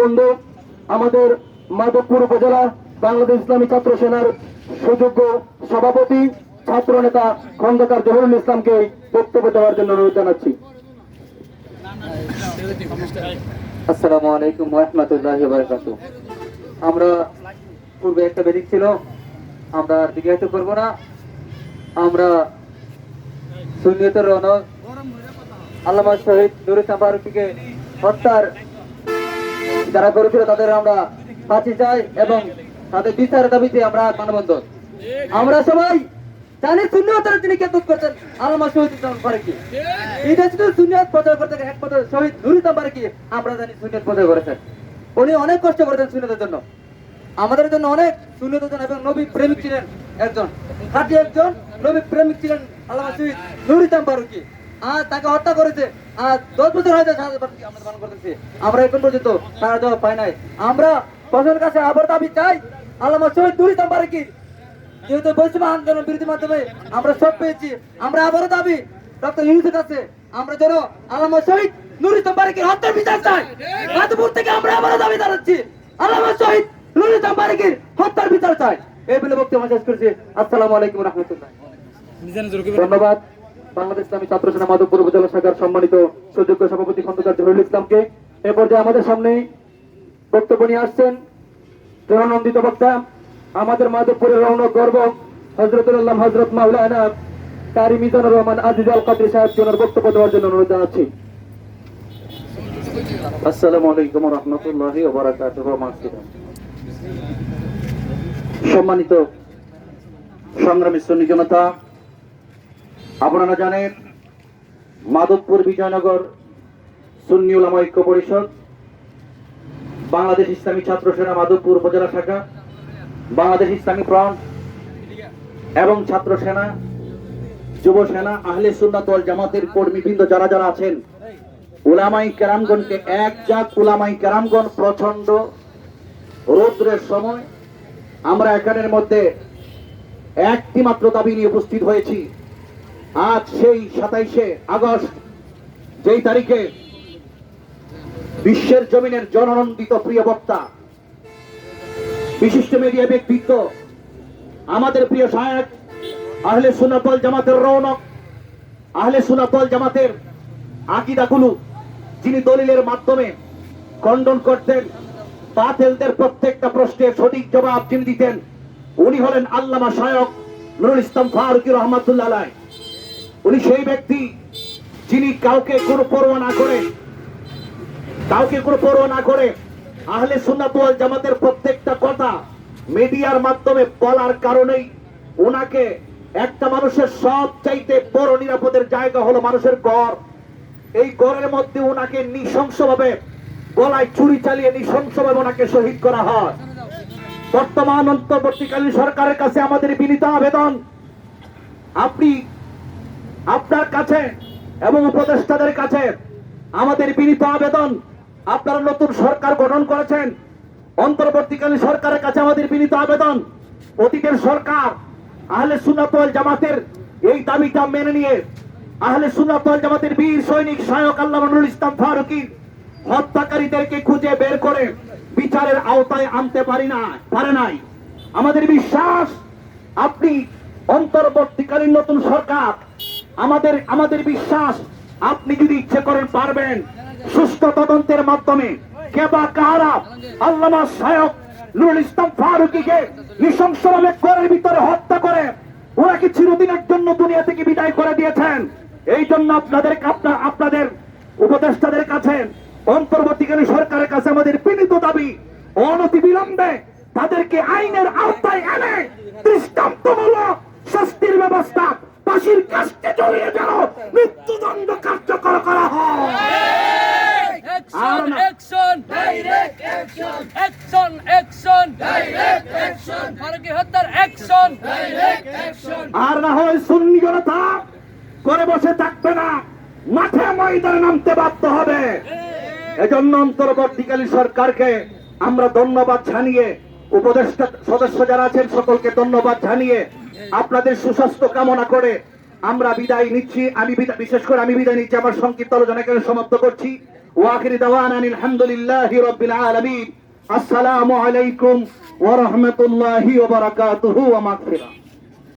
বন্ধু, আমাদের মাধবপুর উপজেলা বাংলাদেশ ইসলামী ছাত্র সেনার সুযোগ্য সভাপতি ছাত্র নেতা খন্দকার জহুরুল ইসলামকে বক্তব্য দেওয়ার জন্য অনুরোধ জানাচ্ছি। আসসালামু আলাইকুম রহমতুল্লাহ বারকাত আমরা পূর্বে একটা বেদিক ছিল, আমরা আর দীর্ঘায়িত করব না। আমরা সুনিয়তের রনক আল্লামা শহীদ নুর ইসলাম ফারুকিকে হত্যার যারা করেছিল তাদের আমরা ফাঁসি চাই এবং তাদের বিচারের দাবিতে আমরা মানবন্ধন। আমরা সবাই জানি সুন্নিয়তের তিনি করছেন। আল্লামা শহীদ ইসলাম সুনিয়ত প্রচার করতে শহীদ নুর ইসলাম আমরা জানি সুনিয়ত প্রচার করেছেন। উনি অনেক কষ্ট করেছেন সুনিয়তের জন্য। আমাদের জন্য অনেক সুনিয়তের জন্য এবং নবী প্রেমিক ছিলেন একজন। খাঁটি একজন নবী প্রেমিক ছিলেন আল্লামা শহীদ নুর ইসলাম ফারুকি আর তাকে হত্যা করেছে আর দশ বছর আমরা পালন করতেছি। আমরা এখন পর্যন্ত তারা জবাব পাই নাই। আমরা প্রশাসনের কাছে আবার দাবি চাই। আল্লামা শহীদ যেহেতু বৈষম্য আন্দোলন বিরোধী মাধ্যমে আমরা সব পেয়েছি আমরা আবারও দাবি ডক্টর ইউনুসের কাছে আমরা যেন আল্লামা শহীদ নুর ইসলাম ফারুকির হত্যার বিচার চাই। মাধবপুর থেকে আমরা আবারও দাবি জানাচ্ছি আল্লামা শহীদ নুর ইসলাম হত্যার বিচার চাই। এই বলে বক্তব্য শেষ করছি। আসসালামু আলাইকুম রহমতুল্লাহ। ধন্যবাদ। বাংলাদেশ ইসলামী ছাত্র সেনা মাধবপুর উপজেলা শাখার সম্মানিত সুযোগ্য সভাপতি খন্দকার জহুরুল ইসলামকে এ পর্যায়ে আমাদের সামনে বক্তব্য নিয়ে আসছেন জননন্দিত বক্তা, আমাদের মাধবপুরের রৌনক গর্ব, হজরতুল্লাহ হজরত মাওলানা কারি মিজানুর রহমান আজিজ আল কাদের সাহেব জনের বক্তব্য দেওয়ার জন্য অনুরোধ জানাচ্ছি। আসসালামু আলাইকুম রহমতুল্লাহ সম্মানিত সংগ্রামী শ্রমিক জনতা আপনারা জানেন মাধবপুর বিজয়নগর সুন্নি উলামা ঐক্য পরিষদ, বাংলাদেশ ইসলামী ছাত্র সেনা মাধবপুর উপজেলা শাখা, বাংলাদেশ ইসলামী ফ্রন্ট এবং ছাত্র সেনা, যুব সেনা, আহলে সুন্নাত ওয়াল জামাতের কর্মীবৃন্দ যারা যারা আছেন উলামাই কেরামগণকে এক জাত উলামাই কেরামগণ প্রচণ্ড রৌদ্রের সময় আমরা এখানের মধ্যে একটি মাত্র দাবি নিয়ে উপস্থিত হয়েছি। আজ সেই সাতাইশে আগস্ট, যেই তারিখে বিশ্বের জমিনের জননন্দিত প্রিয় বক্তা, বিশিষ্ট মিডিয়া ব্যক্তিত্ব, আমাদের প্রিয় সাহেব আহলে সুনাতল জামাতের রৌনক, আহলে সুনাতল জামাতের আকিদাগুলো, যিনি দলিলের মাধ্যমে খণ্ডন করতেন, বাতিলদের প্রত্যেকটা প্রশ্নের সঠিক জবাব যিনি দিতেন, উনি হলেন আল্লামা শায়ক নুরুল ইসলাম ফারুকি রহমাতুল্লাহ। উনি সেই ব্যক্তি যিনি কাউকে কোনো পরোয়া না করে, কাউকে কোনো পরোয়া না করে, আহলে সুন্নাত ওয়াল জামাতের প্রত্যেকটা কথা মিডিয়ার মাধ্যমে বলার কারণেই ওনাকে একটা মানুষের সব চাইতে বড় নিরাপদের জায়গা হলো মানুষের গড় এই গড়ের মধ্যে ওনাকে নৃশংসভাবে গলায় চুরি চালিয়ে নৃশংসভাবে ওনাকে শহীদ করা হয়। বর্তমান অন্তর্বর্তীকালীন সরকারের কাছে আমাদের বিনীত আবেদন, আপনি আপনার কাছে এবং উপদেষ্টাদের কাছে আমাদের বিনীত আবেদন, আপনারা নতুন সরকার গঠন করেছেন। অন্তর্বর্তীকালীন সরকারের কাছে আমাদের বিনীত আবেদন, অতীতের সরকার আহলে সুন্নাতল জামাতের এই দাবিটা মেনে নিয়ে আহলে সুন্নাতল জামাতের বীর সৈনিক শায়ক আল্লাহ নুরুল ইসলাম ফারুকি হত্যাকারীদেরকে খুঁজে বের করে বিচারের আওতায় আনতে পারি না, পারে নাই। আমাদের বিশ্বাস, আপনি অন্তর্বর্তীকালীন নতুন সরকার আমাদের আমাদের বিশ্বাস, আপনি যদি ইচ্ছে করেন পারবেন সুষ্ঠু তদন্তের মাধ্যমে কে বা কারা আল্লামা শায়ক নুরুল ইসলাম ফারুকিকে নৃশংসভাবে ঘরের ভিতরে হত্যা করে ওনাকে চিরদিনের জন্য দুনিয়া থেকে বিদায় করে দিয়েছেন? এই জন্য আপনাদের আপনার, আপনাদের উপদেষ্টাদের কাছে, অন্তর্বর্তীকালীন সরকারের কাছে আমাদের বিনীত দাবি অনতি বিলম্বে তাদেরকে আইনের আওতায় Action, action, direct action, action, action, direct action, Faruqui হত্যার action, direct action, আর না হয় সুন্নি জনতা করে বসে থাকবে না মাঠে ময়দানে নামতে বাধ্য হবে। এজন্য অন্তর্বর্তীকালীন সরকারকে আমরা ধন্যবাদ জানিয়ে উপদেষ্টা সদস্য যারা আছেন সকলকে ধন্যবাদ জানিয়ে আপনাদের সুস্বাস্থ্য কামনা করে আমরা বিদায় নিচ্ছি, আমি বিশেষ করে আমি বিদায় নিচ্ছি, আমার সংক্ষিপ্ত আলোচনা এখানে সমাপ্ত করছি। ওয়াখির দাওয়ান আলহামদুলিল্লাহ রাব্বিল আলমিন। আসসালামু আলাইকুম ওয়া রাহমাতুল্লাহি ওয়া বারাকাতুহু ওয়া মাগফিরাহ।